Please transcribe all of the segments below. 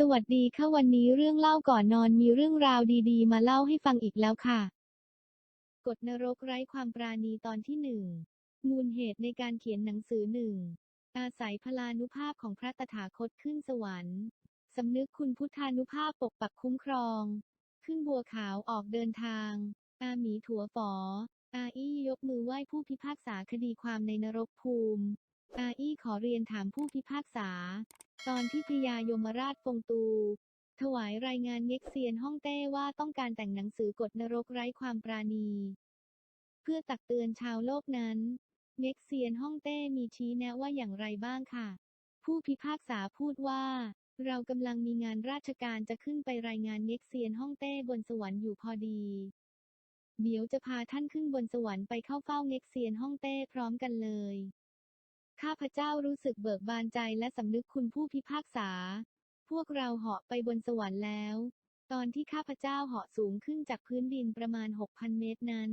สวัสดีค่ะวันนี้เรื่องเล่าก่อนนอนมีเรื่องราวดีๆ มาเล่าให้ฟังอีกแล้วค่ะ กฎนรกไร้ความปราณีตอนที่หนึ่งมูลเหตุในการเขียนหนังสือหนึ่งอาศัยพลานุภาพของพระตถาคตขึ้นสวรรค์สำนึกคุณพุทธานุภาพปกปักคุ้มครอง ขึ้นบัวขาวออกเดินทาง อาหมีถั่วฝอ อาอี้ยกมือไหว้ผู้พิพากษาคดีความในนรกภูมิ อาอี้ขอเรียนถามผู้พิพากษา ตอนที่พญายมราชฟงตู ถวายรายงานเง็กเซียนฮ่องเต้ว่าต้องการแต่งหนังสือกฎนรกไร้ความปราณี เพื่อตักเตือนชาวโลกนั้นเง็กเซียนฮ่องเต้มีชี้แนะว่าอย่างไรบ้างค่ะ ผู้พิพากษาพูดว่า เรากำลังมีงานราชการจะขึ้นไปรายงานเง็กเซียนฮ่องเต้บนสวรรค์อยู่พอดี เดี๋ยวจะพาท่านขึ้นบนสวรรค์ไปเข้าเฝ้าเง็กเซียนฮ่องเต้พร้อมกันเลย ข้าพเจ้ารู้สึกเบิกบานใจและสำนึกคุณผู้พิพากษา พวกเราเหาะไปบนสวรรค์แล้ว ตอนที่ข้าพเจ้าเหาะสูงขึ้นจากพื้นดินประมาณ 6,000 เมตรนั้น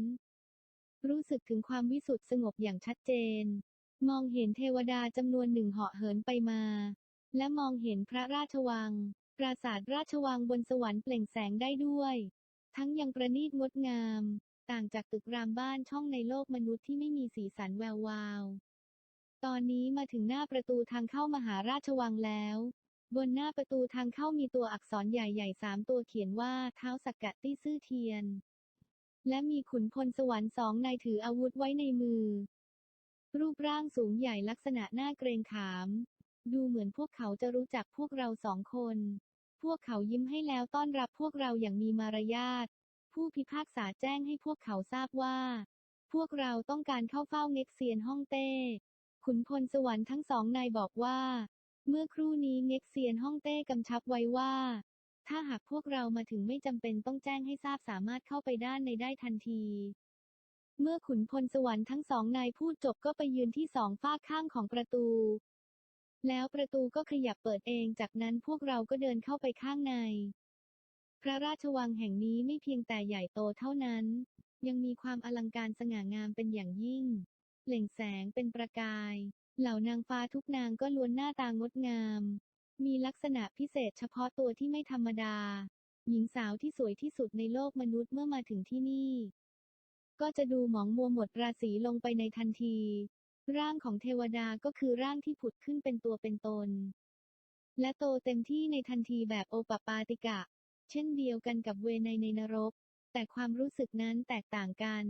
รู้สึกถึงความวิสุทธิสงบอย่างชัดเจน มองเห็นเทวดาจำนวนหนึ่งเหาะเหินไปมา และมองเห็นพระราชวัง ปราสาทราชวังบนสวรรค์เปล่งแสงได้ด้วย ทั้งยังประณีตงดงาม ต่างจากตึกรามบ้านช่องในโลกมนุษย์ที่ไม่มีสีสันแวววาว ตอนนี้มาถึงหน้าประตูทางเข้ามหาราชวังแล้ว บนหน้าประตูทางเข้ามีตัวอักษรใหญ่ๆสามตัวเขียนว่าเท้าสักกะตี้ซื่อเทียน และมีขุนพลสวรรค์สองนายถืออาวุธไว้ในมือ รูปร่างสูงใหญ่ลักษณะหน่าเกรงขาม ดูเหมือนพวกเขาจะรู้จักพวกเราสองคน พวกเขายิ้มให้แล้วต้อนรับพวกเราอย่างมีมารยาท ผู้พิพากษาแจ้งให้พวกเขาทราบว่า พวกเราต้องการเข้าเฝ้าเง็กเซียนฮ่องเต้ ขุนพลสวรรค์ทั้งสองนายบอกว่า เมื่อครู่นี้เง็กเซียนฮ่องเต้กำชับไว้ว่า ถ้าหากพวกเรามาถึงไม่จำเป็นต้องแจ้งให้ทราบสามารถเข้าไปด้านในได้ทันที เมื่อขุนพลสวรรค์ทั้งสองนายพูดจบก็ไปยืนที่สองฝากข้างของประตู แล้วประตูก็ขยับเปิดเองจากนั้นพวกเราก็เดินเข้าไปข้างใน พระราชวังแห่งนี้ไม่เพียงแต่ใหญ่โตเท่านั้น ยังมีความอลังการสง่างามเป็นอย่างยิ่ง เปล่งแสงเป็นประกาย เหล่านางฟ้าทุกนางก็ล้วนหน้าตางดงาม มีลักษณะพิเศษเฉพาะตัวที่ไม่ธรรมดา หญิงสาวที่สวยที่สุดในโลกมนุษย์เมื่อมาถึงที่นี่ ก็จะดูหมองมัวหมดราศีลงไปในทันที ร่างของเทวดาก็คือร่างที่ผุดขึ้นเป็นตัวเป็นตน และโตเต็มที่ในทันทีแบบโอปปาติกะ เช่นเดียวกันกับเวไนในนรกแต่ความรู้สึกนั้นแตกต่างกัน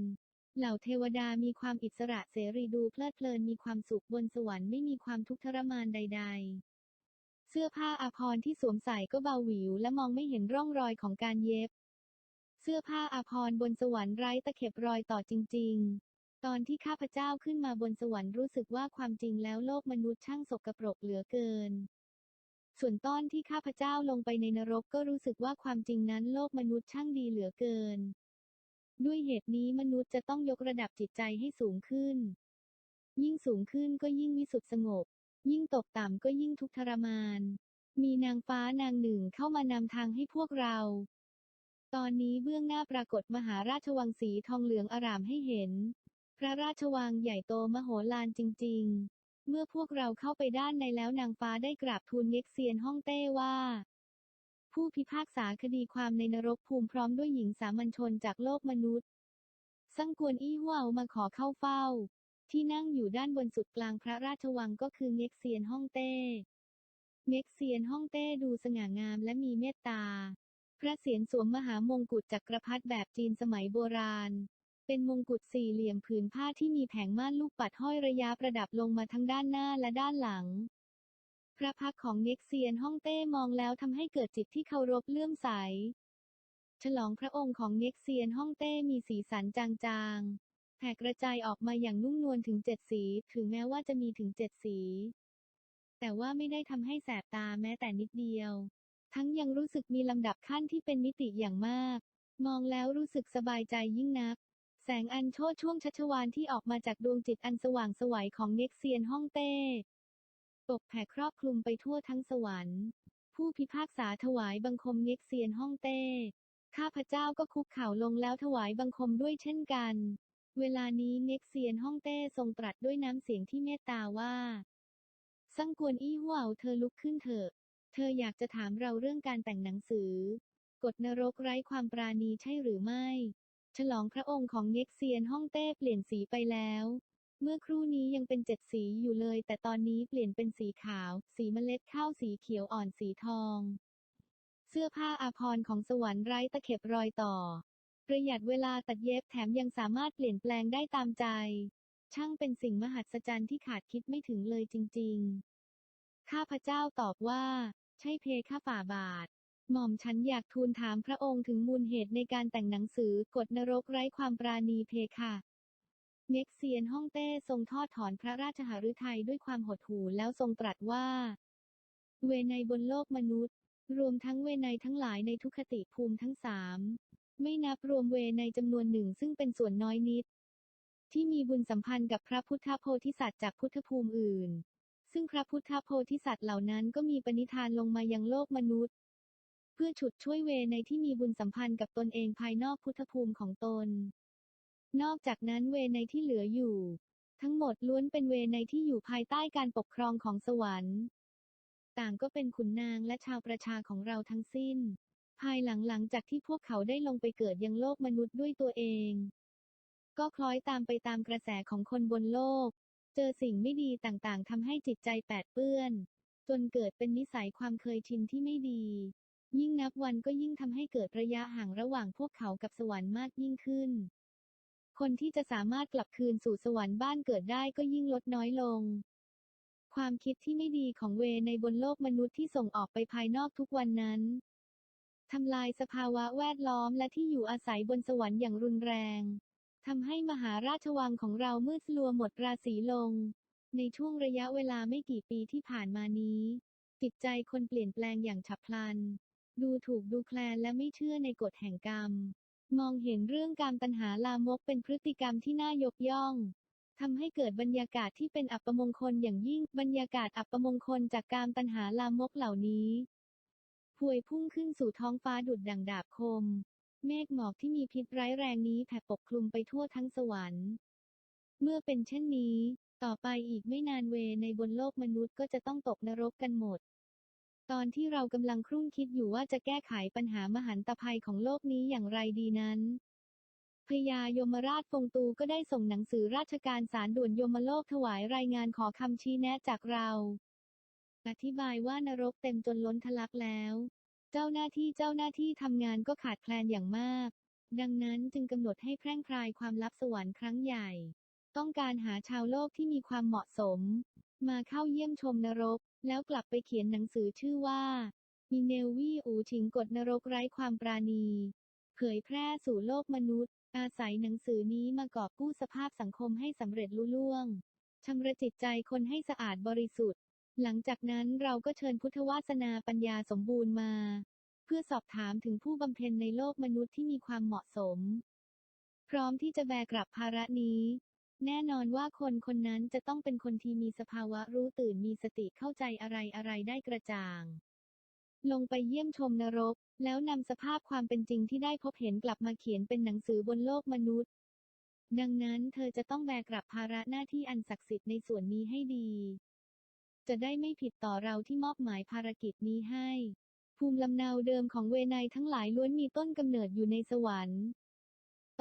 เหล่าเทวดามีความอิสระเสรีดูเพลิดเพลินมีความสุขบนสวรรค์ไม่มีความทุกข์ทรมานใด ๆ เสื้อผ้าอาภรณ์ที่สวมใส่ก็เบาหวิวและมองไม่เห็นร่องรอยของการเย็บ เสื้อผ้าอาภรณ์บนสวรรค์ไร้ตะเข็บรอยต่อจริง ๆ ตอนที่ข้าพเจ้าขึ้นมาบนสวรรค์รู้สึกว่าความจริงแล้วโลกมนุษย์ช่างสกปรกเหลือเกิน ส่วนตอนที่ข้าพเจ้าลงไปในนรกก็รู้สึกว่าความจริงนั้นโลกมนุษย์ช่างดีเหลือเกิน ด้วยเหตุนี้มนุษย์จะต้องยกระดับจิตใจให้สูงขึ้น ยิ่งสูงขึ้นก็ยิ่งวิสุทธิสงบ ยิ่งตกต่ำก็ยิ่งทุกข์ทรมาน มีนางฟ้านางหนึ่งเข้ามานำทางให้พวกเรา ตอนนี้เบื้องหน้าปรากฏมหาราชวังสีทองเหลืองอารามให้เห็น พระราชวังใหญ่โตมโหฬารจริง ๆ เมื่อพวกเราเข้าไปด้านในแล้วนางฟ้าได้กราบทูลเง็กเซียนฮ่องเต้ว่า ผู้พิพากษาคดีความในนรกภูมิพร้อมด้วยหญิงสามัญชนจากโลกมนุษย์ซังกวนอี้ฮวาวมาขอเข้าเฝ้า ที่นั่งอยู่ด้านบนสุดกลางพระราชวังก็คือเง็กเซียนฮ่องเต้ เง็กเซียนฮ่องเต้ดูสง่างามและมีเมตตา พระเศียรสวมมหามงกุฎจักรพรรดิแบบจีนสมัยโบราณ เป็นมงกุฎสี่เหลี่ยมผืนผ้าที่มีแผงม่านลูกปัดห้อยระยะประดับลงมาทั้งด้านหน้าและด้านหลัง พระพักของเง็กเซียนฮ่องเต้มองแล้วทำให้เกิดจิตที่เคารพเลื่อมใส ฉลองพระองค์ของเง็กเซียนฮ่องเต้มีสีสันจางๆ แผ่กระจายออกมาอย่างนุ่มนวลถึงเจ็ดสี ถึงแม้ว่าจะมีถึงเจ็ดสี แต่ว่าไม่ได้ทำให้แสบตาแม้แต่นิดเดียว ทั้งยังรู้สึกมีลำดับขั้นที่เป็นมิติอย่างมาก มองแล้วรู้สึกสบายใจยิ่งนัก แสงอันโชติช่วงชัชวานที่ออกมาจากดวงจิตอันสว่างสวัยของเง็กเซียนฮ่องเต้ ปกแผ่ครอบคลุมไปทั่วทั้งสวรรค์ ผู้พิพากษาถวายบังคมเง็กเซียนฮ่องเต้ ข้าพเจ้าก็คุกเข่าลงแล้วถวายบังคมด้วยเช่นกัน เวลานี้เง็กเซียนฮ่องเต้ทรงตรัสด้วยน้ำเสียงที่เมตตาว่าซังกวนอี้หวาวเธอลุกขึ้นเถอะ เธออยากจะถามเราเรื่องการแต่งหนังสือ กฎนรกไร้ความปราณีใช่หรือไม่ ฉลองพระองค์ของเง็กเซียนฮ่องเต้เปลี่ยนสีไปแล้ว เมื่อครู่นี้ยังเป็นเจ็ดสีอยู่เลย แต่ตอนนี้เปลี่ยนเป็นสีขาว สีเมล็ดข้าวสีเขียวอ่อนสีทอง เสื้อผ้าอาภรณ์ของสวรรค์ไร้ตะเข็บรอยต่อ ประหยัดเวลาตัดเย็บแถมยังสามารถเปลี่ยนแปลงได้ตามใจ ช่างเป็นสิ่งมหัศจรรย์ที่ขาดคิดไม่ถึงเลยจริง ๆ ข้าพเจ้าตอบว่า ใช่เพคะฝ่าบาทหม่อมฉันอยากทูลถามพระองค์ถึงมูลเหตุในการแต่งหนังสือกฎนรกไร้ความปราณีเพคะ เน็กเซียนฮ่องเต้ทรงทอดถอนพระราชหฤทัยด้วยความหดหู่แล้วทรงตรัสว่า เวไนบนโลกมนุษย์ รวมทั้งเวไนทั้งหลายในทุกขติภูมิทั้งสามไม่นับรวมเวไนจำนวนหนึ่งซึ่งเป็นส่วนน้อยนิด ที่มีบุญสัมพันธ์กับพระพุทธโพธิสัตว์จากพุทธภูมิอื่น ซึ่งพระพุทธโพธิสัตว์เหล่านั้นก็มีปณิธานลงมายังโลกมนุษย์ เพื่อฉุดช่วยเวในที่มีบุญสัมพันธ์กับตนเองภายนอกพุทธภูมิของตน นอกจากนั้นเวในที่เหลืออยู่ ทั้งหมดล้วนเป็นเวในที่อยู่ภายใต้การปกครองของสวรรค์ ต่างก็เป็นขุนนางและชาวประชาของเราทั้งสิ้น ภายหลังหลังจากที่พวกเขาได้ลงไปเกิดยังโลกมนุษย์ด้วยตัวเอง ก็คล้อยตามไปตามกระแสของคนบนโลก เจอสิ่งไม่ดีต่างๆทำให้จิตใจแปดเปื้อน จนเกิดเป็นนิสัยความเคยชินที่ไม่ดี ยิ่งนับวันก็ยิ่งทำให้เกิดระยะห่างระหว่างพวกเขากับสวรรค์มากยิ่งขึ้น คนที่จะสามารถกลับคืนสู่สวรรค์บ้านเกิดได้ก็ยิ่งลดน้อยลง ความคิดที่ไม่ดีของเวในบนโลกมนุษย์ที่ส่งออกไปภายนอกทุกวันนั้นทำลายสภาวะแวดล้อมและที่อยู่อาศัยบนสวรรค์อย่างรุนแรงทำให้มหาราชวังของเรามืดสลัวหมดราศีลง ในช่วงระยะเวลาไม่กี่ปีที่ผ่านมานี้ จิตใจคนเปลี่ยนแปลงอย่างฉับพลัน ดูถูกดูแคลนและไม่เชื่อในกฎแห่งกรรม มองเห็นเรื่องการตัญหาลามกเป็นพฤติกรรมที่น่ายกย่องทำให้เกิดบรรยากาศที่เป็นอัปมงคลอย่างยิ่ง บรรยากาศอัปมงคลจากการตัญหาลามกเหล่านี้พวยพุ่งขึ้นสู่ท้องฟ้าดุดดังดาบคม เมฆหมอกที่มีพิษร้ายแรงนี้แผ่ปกคลุมไปทั่วทั้งสวรรค์ เมื่อเป็นเช่นนี้ ต่อไปอีกไม่นานเวในบนโลกมนุษย์ก็จะต้องตกนรกกันหมด ตอนที่เรากำลังครุ่นคิดอยู่ว่าจะแก้ไขปัญหามหันตภัยของโลกนี้อย่างไรดีนั้น พญายมราชฟงตูก็ได้ส่งหนังสือราชการสารด่วนยมโลกถวายรายงานขอคำชี้แนะจากเรา อธิบายว่านรกเต็มจนล้นทะลักแล้ว เจ้าหน้าที่เจ้าหน้าที่ทำงานก็ขาดแคลนอย่างมาก ดังนั้นจึงกำหนดให้แพร่งพรายความลับสวรรค์ครั้งใหญ่ ต้องการหาชาวโลกที่มีความเหมาะสม มาเข้าเยี่ยมชมนรก แล้วกลับไปเขียนหนังสือชื่อว่ามีเนลวี่อูชิงกฎนรกไร้ความปราณี เผยแพร่สู่โลกมนุษย์ อาศัยหนังสือนี้มากอบกู้สภาพสังคมให้สำเร็จลุล่วงชำระจิตใจคนให้สะอาดบริสุทธิ์ หลังจากนั้นเราก็เชิญพุทธวาสนาปัญญาสมบูรณ์มา เพื่อสอบถามถึงผู้บำเพ็ญในโลกมนุษย์ที่มีความเหมาะสม พร้อมที่จะแบกรับภาระนี้ แน่นอนว่าคนคนนั้นจะต้องเป็นคนที่มีสภาวะรู้ตื่นมีสติเข้าใจอะไรอะไรได้กระจ่าง ลงไปเยี่ยมชมนรก แล้วนำสภาพความเป็นจริงที่ได้พบเห็นกลับมาเขียนเป็นหนังสือบนโลกมนุษย์ ดังนั้นเธอจะต้องแบกรับภาระหน้าที่อันศักดิ์สิทธิ์ในส่วนนี้ให้ดี จะได้ไม่ผิดต่อเราที่มอบหมายภารกิจนี้ให้ ภูมิลำเนาเดิมของเวไนทั้งหลายล้วนมีต้นกำเนิดอยู่ในสวรรค์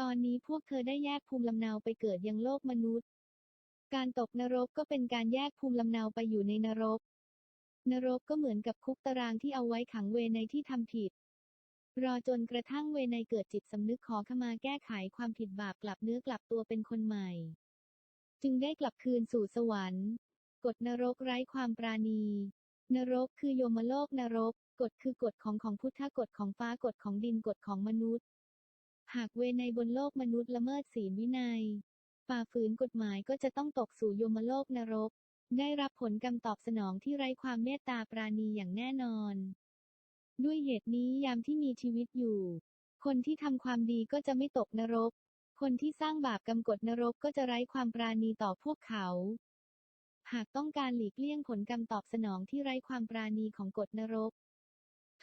ตอนนี้พวกเธอได้แยกภูมิลำเนาไปเกิดยังโลกมนุษย์ การตกนรกก็เป็นการแยกภูมิลำเนาไปอยู่ในนรก นรกก็เหมือนกับคุกตารางที่เอาไว้ขังเวไนที่ทำผิด รอจนกระทั่งเวไนเกิดจิตสำนึกขอขมาแก้ไขความผิดบาปกลับเนื้อกลับตัวเป็นคนใหม่ จึงได้กลับคืนสู่สวรรค์ กฎนรกไร้ความปราณี นรกคือโยมโลกนรก กฎคือกฎของของพุทธกฎของฟ้ากฎของดินกฎของมนุษย์ หากเวไนบนโลกมนุษย์ละเมิดศีลวินัย ฝ่าฝืนกฎหมายก็จะต้องตกสู่โยมโลกนรก ได้รับผลกรรมตอบสนองที่ไร้ความเมตตาปราณีอย่างแน่นอน ด้วยเหตุนี้ยามที่มีชีวิตอยู่ คนที่ทำความดีก็จะไม่ตกนรก คนที่สร้างบาปกรรมกฎนรกก็จะไร้ความปราณีต่อพวกเขา หากต้องการหลีกเลี่ยงผลกรรมตอบสนองที่ไร้ความปราณีของกฎนรก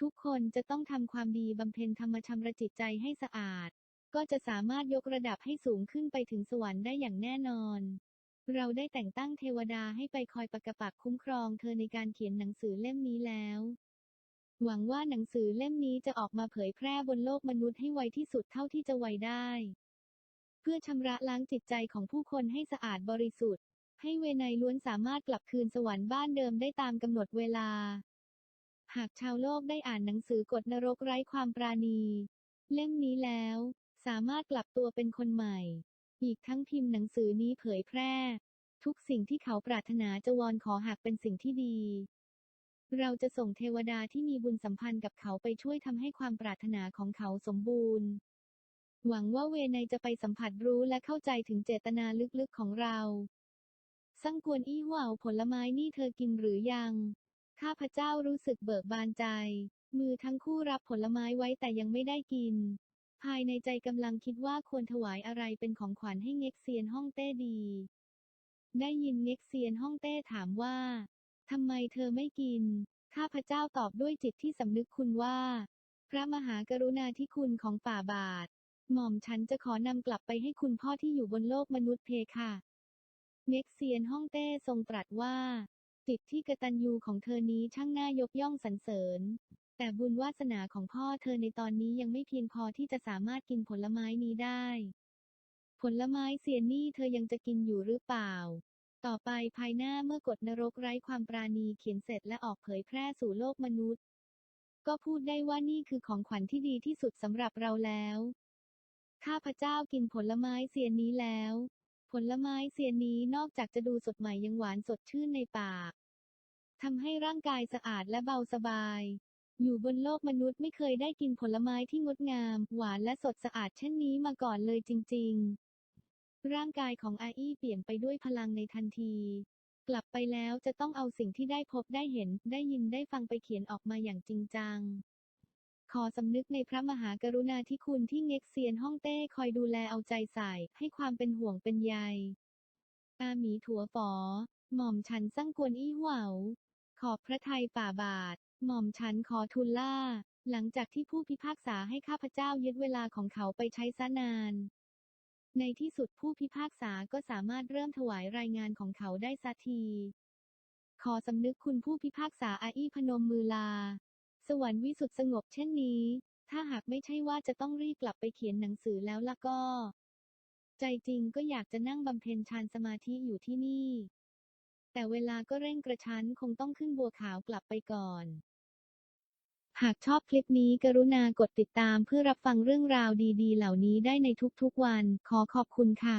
ทุกคนจะต้องทำความดีบำเพ็ญธรรมชำระจิตใจให้สะอาด ก็จะสามารถยกระดับให้สูงขึ้นไปถึงสวรรค์ได้อย่างแน่นอน เราได้แต่งตั้งเทวดาให้ไปคอยปกปักคุ้มครองเธอในการเขียนหนังสือเล่มนี้แล้ว หวังว่าหนังสือเล่มนี้จะออกมาเผยแพร่บนโลกมนุษย์ให้ไวที่สุดเท่าที่จะไวได้ เพื่อชำระล้างจิตใจของผู้คนให้สะอาดบริสุทธิ์ ให้เวไนล้วนสามารถกลับคืนสวรรค์บ้านเดิมได้ตามกำหนดเวลา หากชาวโลกได้อ่านหนังสือกฎนรกไร้ความปราณี เล่มนี้แล้ว สามารถกลับตัวเป็นคนใหม่ อีกทั้งพิมพ์หนังสือนี้เผยแพร่ ทุกสิ่งที่เขาปรารถนาจะวอนขอหากเป็นสิ่งที่ดี เราจะส่งเทวดาที่มีบุญสัมพันธ์กับเขาไปช่วยทำให้ความปรารถนาของเขาสมบูรณ์ หวังว่าเวไนจะไปสัมผัสรู้และเข้าใจถึงเจตนาลึกๆของเราซังกวนอี้หวาวผลไม้นี่เธอกินหรือยัง ข้าพเจ้ารู้สึกเบิกบานใจ มือทั้งคู่รับผลไม้ไว้แต่ยังไม่ได้กิน ภายในใจกำลังคิดว่าควรถวายอะไรเป็นของขวัญให้เง็กเซียนฮ่องเต้ดี ได้ยินเง็กเซียนฮ่องเต้ถามว่าทำไมเธอไม่กิน ข้าพเจ้าตอบด้วยจิตที่สำนึกคุณว่า พระมหากรุณาธิคุณของฝ่าบาท หม่อมฉันจะขอนำกลับไปให้คุณพ่อที่อยู่บนโลกมนุษย์เพค่ะเง็กเซียนฮ่องเต้ทรงตรัสว่า จิตที่กตัญญูของเธอนี้ช่างน่ายกย่องสรรเสริญ แต่บุญวาสนาของพ่อเธอในตอนนี้ยังไม่เพียงพอที่จะสามารถกินผลไม้นี้ได้ ผลไม้เซียนนี่เธอยังจะกินอยู่หรือเปล่า ต่อไปภายหน้าเมื่อกฎนรกไร้ความปราณีเขียนเสร็จและออกเผยแพร่สู่โลกมนุษย์ ก็พูดได้ว่านี่คือของขวัญที่ดีที่สุดสำหรับเราแล้ว ข้าพเจ้ากินผลไม้เซียนนี้แล้ว ผลไม้เซียนนี้นอกจากจะดูสดใหม่ยังหวานสดชื่นในปากทำให้ร่างกายสะอาดและเบาสบาย อยู่บนโลกมนุษย์ไม่เคยได้กินผลไม้ที่งดงาม หวานและสดสะอาดเช่นนี้มาก่อนเลยจริง ๆ ร่างกายของอาอี้เปลี่ยนไปด้วยพลังในทันที กลับไปแล้วจะต้องเอาสิ่งที่ได้พบได้เห็น ได้ยินได้ฟังไปเขียนออกมาอย่างจริงจัง ขอสำนึกในพระมหากรุณาธิคุณที่เง็กเซียนฮ่องเต้คอยดูแลเอาใจใส่ ให้ความเป็นห่วงเป็นใยอาหมีถั่วฝอ หม่อมฉันสั่งกวนอี้เหวาขอบพระทัยฝ่าบาท หม่อมฉันขอทูลล่า หลังจากที่ผู้พิพากษาให้ข้าพเจ้ายึดเวลาของเขาไปใช้ซะนาน ในที่สุดผู้พิพากษาก็สามารถเริ่มถวายรายงานของเขาได้สักที ขอสำนึกคุณผู้พิพากษาอาอี้พนมมือลา สวรรค์วิสุทธิสงบเช่นนี้ ถ้าหากไม่ใช่ว่าจะต้องรีบกลับไปเขียนหนังสือแล้วล่ะก็ ใจจริงก็อยากจะนั่งบำเพ็ญฌานสมาธิอยู่ที่นี่ แต่เวลาก็เร่งกระชั้นคงต้องขึ้นบัวขาวกลับไปก่อน หากชอบคลิปนี้กรุณากดติดตามเพื่อรับฟังเรื่องราวดี ๆ เหล่านี้ได้ในทุกๆวัน ขอขอบคุณค่ะ